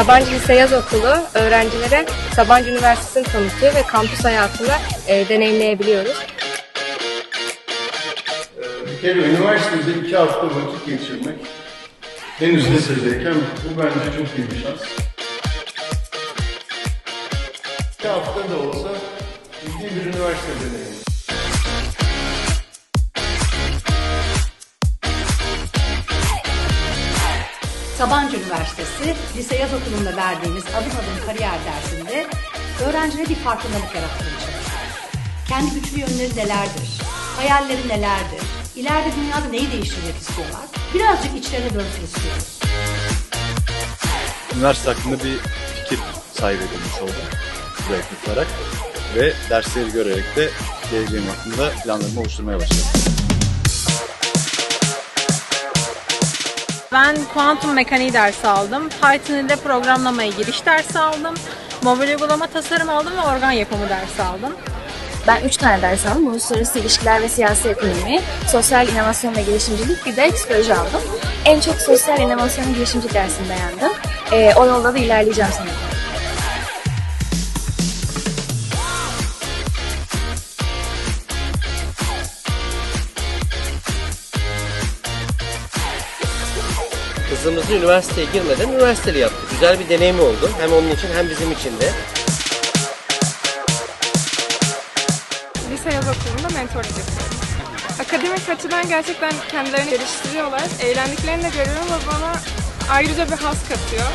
Sabancı Lise Yaz Okulu öğrencilere Sabancı Üniversitesi'ni tanıtıyor ve kampüs hayatını e, deneyimleyebiliyoruz. Bir kere üniversitede iki hafta vakit geçirmek henüz lisedeyken bu bence çok iyi bir şans. İki hafta da olsa ciddi bir üniversite deneyimi. Sabancı Üniversitesi Lise Yaz Okulu'nda verdiğimiz adım adım kariyer dersinde öğrencilere bir farkındalık yaratmaya çalışıyoruz. Kendi güçlü yönleri nelerdir? Hayalleri nelerdir? İleride dünyada neyi değiştirmek istiyorlar? Birazcık içlerine dönsün istiyoruz. üniversite hakkında bir fikir sahibi edilmiş oldum bu olarak ve dersleri görerek de geleceğim hakkında planlarımı oluşturmaya başladım. Ben kuantum mekaniği dersi aldım. Python ile programlamaya giriş dersi aldım. Mobil uygulama tasarım aldım ve organ yapımı dersi aldım. Ben 3 tane ders aldım. Uluslararası ilişkiler ve siyasi ekonomi, sosyal inovasyon ve girişimcilik bir de psikoloji aldım. En çok sosyal inovasyon ve girişimcilik dersini beğendim. Ee, o yolda da ilerleyeceğim sanırım. Kızımızı üniversiteye girmeden üniversiteli yaptık. Güzel bir deneyim oldu. Hem onun için hem bizim için de. Lise yaz okulunda mentorluk yapıyorum. Akademik açıdan gerçekten kendilerini geliştiriyorlar. Eğlendiklerini de görüyorum ve bana ayrıca bir haz katıyor.